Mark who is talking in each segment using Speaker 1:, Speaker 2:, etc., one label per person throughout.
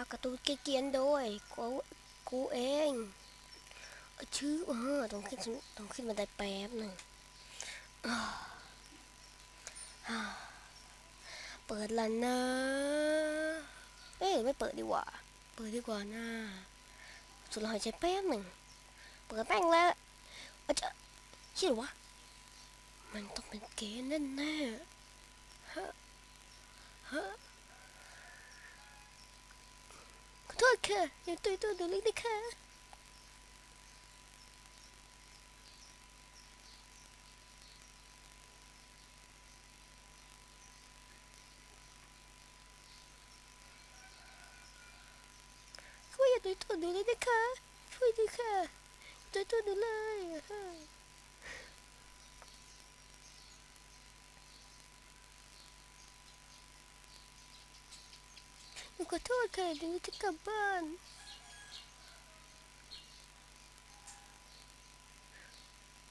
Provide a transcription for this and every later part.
Speaker 1: าการ์ตูนเกียนโดยกูกูเองชื่อเออต้องขึ้นต้องขึ้นมาได้แป๊บหนึ่งเปิดแล้วนะเอ้ยไม่เปิดดีกว่า เปิดดีกว่านะสุดลมหายใจแป๊บหนึ่งเปิดแป้งแล้วอาจะคิดวะมันต้องเป็นเกย์แน่แน่ฮะฮะ โทษค่ะอย่าตุยตัวดูเลยนะคะช่วยอย่าตุยตัวดูเลยนะคะช่วยด้วยค่ะตุยตัวดูเลย หนูขอโทษค่ะเดี๋ยวหนูจะกลับบ้าน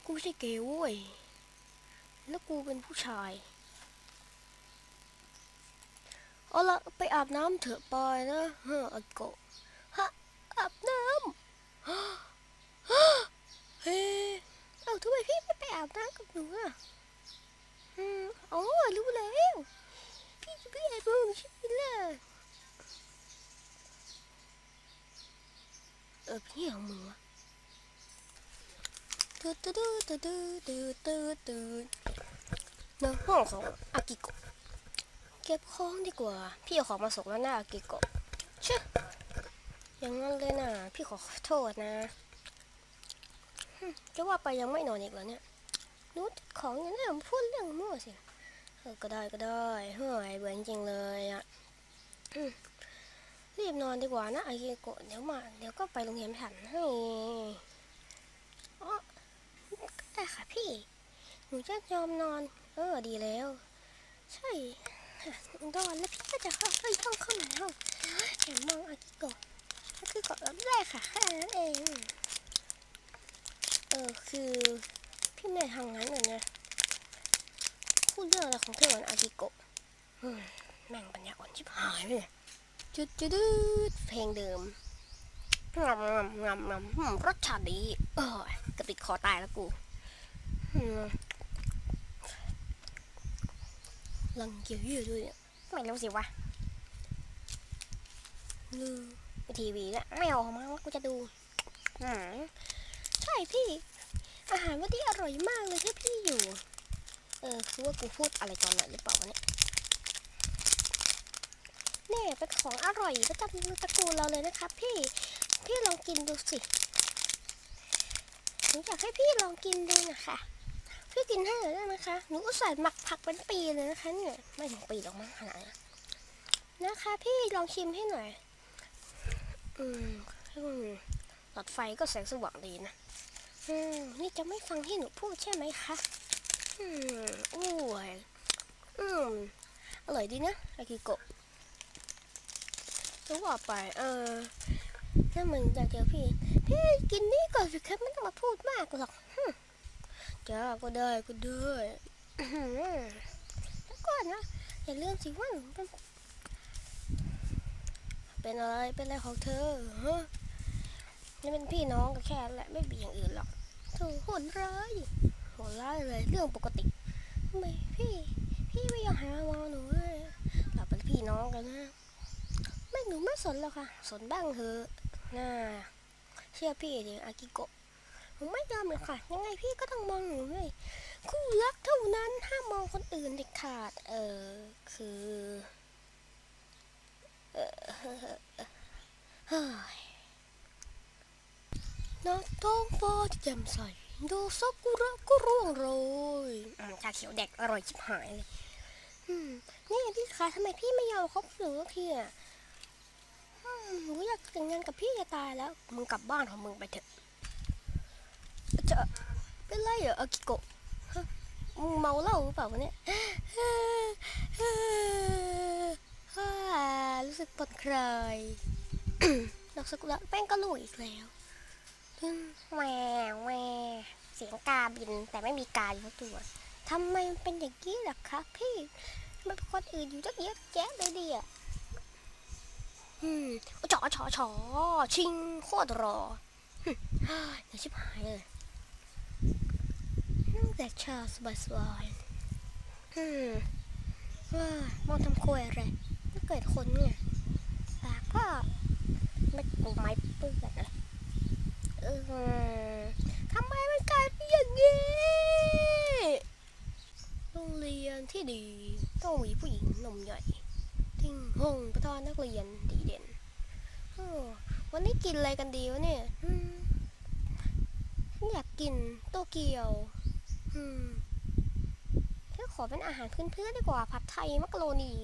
Speaker 1: กูไม่ใช่เกย์เว้ย แล้วกูเป็นผู้ชาย เอาละไปอาบน้ำเถอะปอยนะเฮ้ออาโกะฮะอาบน้ำเฮ้เอ้าทำไมพี่ไม่ไปอาบน้ำกับหนูอะอืมอ๋อรู้แล้ว พี่จะไม่แอบมองใช่ไหมล่ะ เออพี่ของมึงวะตืดตืดตืดตืดตืดตืดตืดในห้องของอากิโกะเก็บของดีกว่า พี่เอาของมาส่งแล้วนะอากิโกะเชื่ออย่างนั้นเลยนะพี่ขอโทษนะจะว่าไปยังไม่นอนอีกเหรอเนี่ยนู้ดของอย่างนี้ผมพูดเรื่องมั่วสิเออก็ได้ก็ได้เฮ้ยเบื่อจริงเลยอะ รีบนอนดีกว่านะไอเกโกะเดี๋ยวมา เดี๋ยวก็ไปโรงเรียนทันให้อ๋อได้ค่ะพี่ หนูจะยอมนอน เออดีแล้ว ใช่นอนแล้วพี่ก็จะเข้าเข้าห้องเข้ามาในห้องแอบมองอากิโกะอากิโกะรับได้ค่ะแค่นั้นเอง เออคือพี่ไม่ทำงั้นเลยนะพูดเรื่องอะไรของเธอวันอากิโกะแม่งปัญญาอ่อนชิบหายเลย จุดจุดดเพลงเดิมงำงำงำงำรสชาติดี เออกระติดคอตายแล้วกูลังเกียวยอะด้วยเนี่ยไม่รู้สิวะลืมทีวีแล้วไม่เอามาว่ากูจะดูใช่พี่ อาหารวันนี้อร่อยมากเลยที่พี่อยู่ เออคือว่ากูพูดอะไรตอนไหนหรือเปล่าเนี่ย เนี่ยเป็นของอร่อยประจำตระกูลเราเลยนะครับพี่พี่ลองกินดูสิหนูอยากให้พี่ลองกินดูนะคะพี่กินให้หน่อยได้ไหมคะหนูอุตส่าห์หมักผักเป็นปีเลยนะคะเนี่ยไม่ถึงปีหรอกมั้งขนาดนั้นนะคะ พี่ลองชิมให้หน่อย อืมอืมหลอดไฟก็แสงสว่างดีนะอืมนี่จะไม่ฟังที่หนูพูดใช่ไหมคะอืมโอ้ยอืมอร่อยดีนะอากิโกะ รู้ว่าไป เออ ถ้ามึงอยากเจอพี่ พี่กินนี่ก่อนสิครับไม่ต้องมาพูดมากหรอกหึจ้าก็ได้ก็ได้แล้วก่อนนะอย่าเลื่อนสิว่าหนูเป็นเป็นอะไรเป็นอะไรของเธอฮะนี่เป็นพี่น้องกันแค่แหละไม่มีอย่างอื่นหรอกโธ่โหดร้ายโหดร้ายเลยเรื่องปกติทำไมพี่ พี่ไม่อยอมหามอหนูเลยเราเป็นพี่น้องกันนะ หนูไม่สนหรอกค่ะ สนบ้างเถอะน่าเชื่อพี่เดี๋ยวอากิโกะหนูไม่ยอมหรอกค่ะ ยังไงพี่ก็ต้องมองหนูเลยคู่รักเท่านั้นห้ามมองคนอื่นเด็ดขาด เออคือเออเฮ้ยน้ำท้องฟ้าแจ่มใสดูซากุระก็ร่วงโรยชาเขียวแดกอร่อยชิบหายเลย อืม นี่พี่คะทำไมพี่ไม่ยอมคบหนูทีอะ หนูอยากแต่งงานกับพี่จะตายแล้ว มึงกลับบ้านของมึงไปเถอะ จะเป็นไรเหรออากิโกะมึงเมาเหล้าหรือเปล่าวะเนี่ยรู้สึกผ่อนคลายดอกสกุระแป้งก็ลุยอีกแล้วอืมแหวแหวเสียงกาบินแต่ไม่มีกาอยู่ตัวทำไมมันเป็นอย่างนี้ล่ะคะพี่มันคนอื่นอยู่ตั้งเยอะแยะเลยดิอะ อืมโอ้ชอชอชิงโคตรรอหึเดี๋ยวชิบหายเลยนั่งแต่ชาสบายสบายอืมว่ามองทำควยอะไรไม่เกิดคนเนี่ยปากก็ไม่กูไม้เปื้อนเลยเออทำไมมันกลายเป็นอย่างนี้โรงเรียนที่ดีต้องมีผู้หญิงนมใหญ่ ทิ้งหงประธานนักเรียนดีเด่นวันนี้กินอะไรกันดีวะเนี่ยอืมฉันอยากกินโตเกียวอืมฉันขอเป็นอาหารพื้นๆดีกว่า ผัดไทยมักโรนี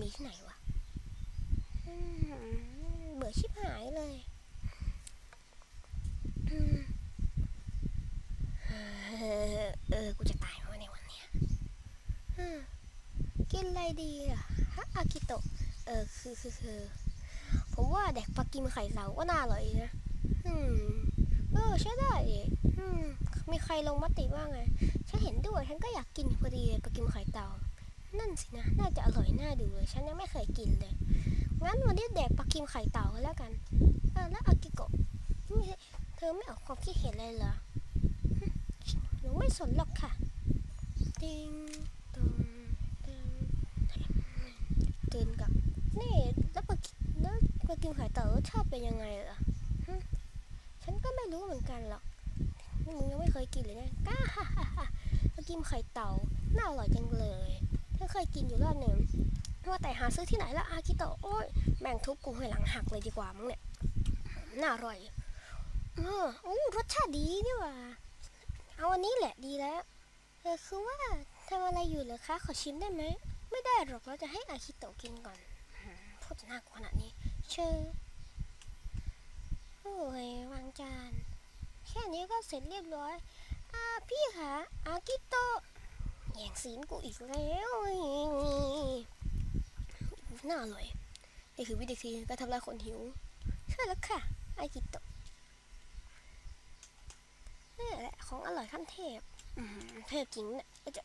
Speaker 1: มีที่ไหนวะเบื่อชิบหายเลยเออ กูจะตายไหมวะในวันเนี้ยกินอะไรดีอะ อากิโตะเออคือคือคือผมว่าแดกปลากิมไข่เสาก็น่าอร่อยนะอืมเออใช่ได้อืมมีใครลงมติว่าไงฉันเห็นด้วยฉันก็อยากกินพอดีปลากิมไข่เต่านั่นสินะน่าจะอร่อยน่าดูเลยฉันยังไม่เคยกินเลยงั้นวันนี้แดกปลากิมไข่เต่ากันแล้วกันเออแล้วอากิโกะเธอไม่ออกความคิดเห็นเลยเหรอหนูไม่สนหรอกค่ะ ติงตองติงตื่นกับ นี่แล้วปลากิแล้วปลากิมไข่เต่ารสชาติเป็นยังไงล่ะฉันก็ไม่รู้เหมือนกันหรอกมึงยังไม่เคยกินเลยไงก้าฮ่าฮ่าฮ่าปลากิมไข่เต่าน่าอร่อยจังเลยฉันเคยกินอยู่รอบหนึ่งว่าแต่หาซื้อที่ไหนละอากิโตะโอ้ยแม่งทุบกูให้หลังหักเลยดีกว่ามั้งเนี่ยน่าอร่อยเอออู้รสชาติดีนี่ว่าเอาอันนี้แหละดีแล้วเออคือว่าทำอะไรอยู่เหรอคะ ขอชิมได้ไหม ไม่ได้หรอกเราจะให้อาคิโตะกินก่อน จะน่ากลัวขนาดนี้เชิญโอ้ยวางจาน แค่นี้ก็เสร็จเรียบร้อย อ่า พี่คะอากิโตะแย่งซีนกูอีกแล้วน่าอร่อยนี่คือวิธีการทำลายคนหิวใช่แล้วค่ะ อากิโตะนี่แหละของอร่อยขั้นเทพเทพจริงเนี่ยจะ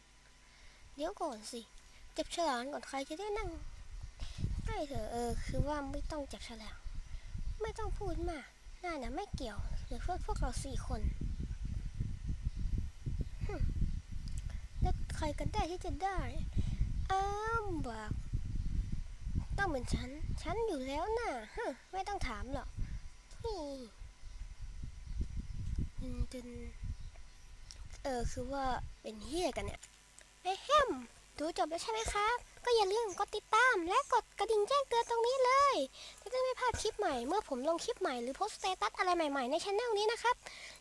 Speaker 1: เดี๋ยวก่อนสิจับฉลากก่อนใครจะได้นั่ง เถอะเออ คือว่าไม่ต้องจับฉลากไม่ต้องพูดมากน่านะไม่เกี่ยวหลือพวกพวกเราสี่คนหึแล้วใครกันได้ที่จะได้อ้าวบอกต้องเป็นฉัน ฉันอยู่แล้วน่ะฮะไม่ต้องถามหรอกนี่ตึนตึนเออ คือว่าเป็นเฮียกันเนี่ยไอ้แฮม ดูจบแล้วใช่ไหมครับ ก็อย่าลืมกดติดตาม และกดกระดิ่งแจ้งเตือนตรงนี้เลยจะได้ไม่พลาดคลิปใหม่เมื่อผมลงคลิปใหม่หรือโพสต์สเตตัสอะไรใหม่ๆในช่องนี้นะครับ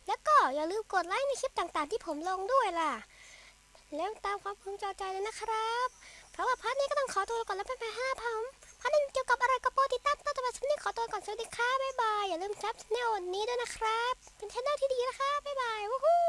Speaker 1: แล้วก็อย่าลืมกดไลค์ในคลิปต่างๆ ที่ผมลงด้วยล่ะ แล้วตามความพึงพอใจเลยนะครับเพราะว่าพาร์ทนี้ก็ต้องขอตัวก่อนแล้วไปไปห้าพัมพาร์ทนี้เกี่ยวกับอะไรก็โปรดติดตามต่อไปสำหรับนี้ขอตัวก่อนสวัสดีค่ะบ๊ายบายอย่าลืมซับชแนลนี้ด้วยนะครับ เป็นชแนลที่ดีนะคะบ๊ายบายวู้ฮู้